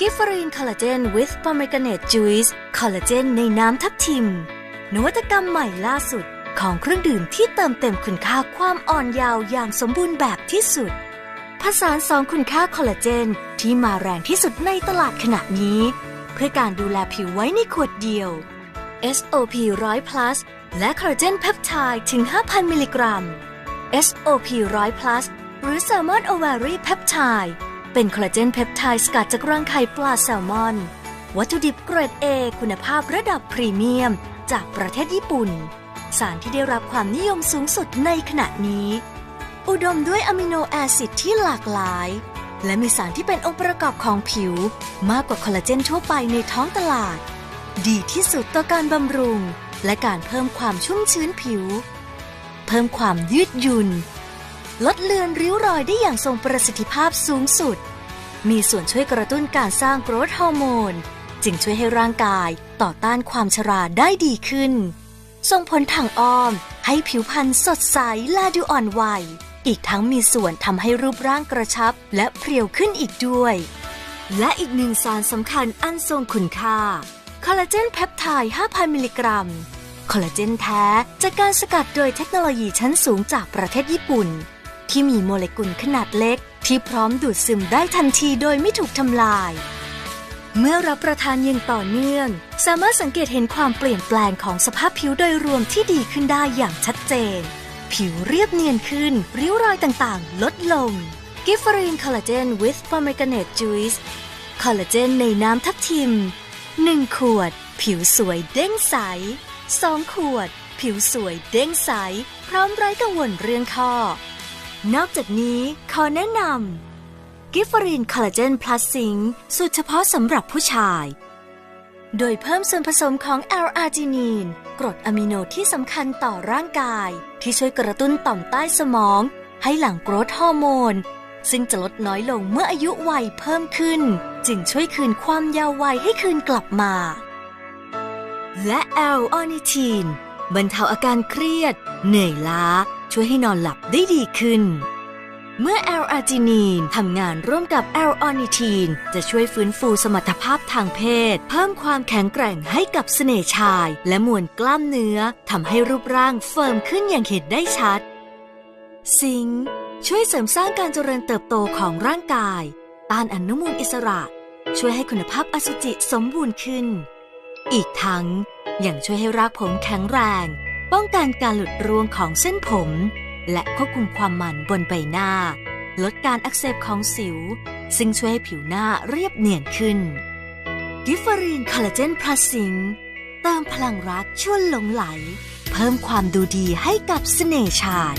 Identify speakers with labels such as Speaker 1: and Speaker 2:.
Speaker 1: กิฟฟรีนคอลลาเจน with pomegranate juice คอลลาเจนในน้ำทับทิม นวัตกรรมใหม่ล่าสุดของเครื่องดื่มที่เติมเต็มคุณค่าความอ่อนเยาว์อย่างสมบูรณ์แบบที่สุด ผสานสองคุณค่าคอลลาเจนที่มาแรงที่สุดในตลาดขณะนี้ เพื่อการดูแลผิวไว้ในขวดเดียว SOP 100 plus และคอลลาเจนเพปไทด์ถึง 5,000 มิลลิกรัม SOP 100 plus หรือ Salmon Ovary Peptide เป็นคอลลาเจนเพปไทด์สกัดจากรังไข่ปลาแซลมอน วัตถุดิบเกรด A คุณภาพระดับพรีเมียม จากประเทศญี่ปุ่น สารที่ได้รับความนิยมสูงสุดในขณะนี้ อุดมด้วยอะมิโนแอซิดที่หลากหลาย และมีสารที่เป็นองค์ประกอบของผิว มากกว่าคอลลาเจนทั่วไปในท้องตลาด ดีที่สุดต่อการบำรุง และการเพิ่มความชุ่มชื้นผิว เพิ่มความยืดหยุ่น ลดเลือนริ้วรอยได้อย่างทรงประสิทธิภาพสูงสุด มีส่วนช่วยกระตุ้นการสร้างโกรทฮอร์โมน จึงช่วยให้ร่างกายต่อต้านความชราได้ดีขึ้น ส่งผลทางอ้อมให้ผิวพรรณสดใสและดูอ่อนวัย อีกทั้งมีส่วนทำให้รูปร่างกระชับและเพรียวขึ้นอีกด้วย และอีกหนึ่งสารสำคัญอันทรงคุณค่า คอลลาเจนเพปไทด์ 5,000 มิลลิกรัม คอลลาเจนแท้จากการสกัดโดยเทคโนโลยีชั้นสูงจากประเทศญี่ปุ่น ที่มีโมเลกุลขนาดเล็ก ที่พร้อมดูดซึมได้ทันทีโดยไม่ถูกทำลาย เมื่อรับประทานอย่างต่อเนื่อง สามารถสังเกตเห็นความเปลี่ยนแปลงของสภาพผิวโดยรวมที่ดีขึ้นได้อย่างชัดเจน ผิวเรียบเนียนขึ้น ริ้วรอยต่างๆ ลดลงกิฟฟรีนคอลลาเจน with pomegranate juice คอลลาเจนในน้ำทับทิม 1 ขวด ผิวสวยเด้งใส 2 ขวด ผิวสวยเด้งใส พร้อมไร้กังวลเรื่องข้อ นอกจากนี้ขอแนะนำกิฟฟรีนคอลลาเจนพลัสซิงสูตรเฉพาะสำหรับผู้ชาย โดยเพิ่มส่วนผสมของแอลอาร์จินีน กรดอะมิโนที่สำคัญต่อร่างกาย ที่ช่วยกระตุ้นต่อมใต้สมอง ให้หลั่งโกรทฮอร์โมน ซึ่งจะลดน้อยลงเมื่ออายุวัยเพิ่มขึ้น จึงช่วยคืนความยาววัยให้คืนกลับมา และแอลออนิทีนบรรเทาอาการเครียด เหนื่อยล้า ช่วยให้นอนหลับได้ดีขึ้น เมื่อแอลอาร์จินีนทำงานร่วมกับแอลออนิทีน จะช่วยฟื้นฟูสมรรถภาพทางเพศ เพิ่มความแข็งแกร่งให้กับเสน่ห์ชาย และมวลกล้ามเนื้อทำให้รูปร่างเฟิร์มขึ้นอย่างเห็นได้ชัด ซิงช่วยเสริมสร้างการเจริญเติบโตของร่างกาย ต้านอนุมูลอิสระ ช่วยให้คุณภาพอสุจิสมบูรณ์ขึ้น อีกทั้งยังช่วยให้รากผมแข็งแรง ป้องกันการหลุดร่วงของเส้นผม และควบคุมความมันบนใบหน้า ลดการอักเสบของสิว ซึ่งช่วยให้ผิวหน้าเรียบเนียนขึ้น กิฟเฟอรีนคอลลาเจนพลัสซิงเติมพลังรักชวนหลงไหล เพิ่มความดูดีให้กับเสน่ห์ชาย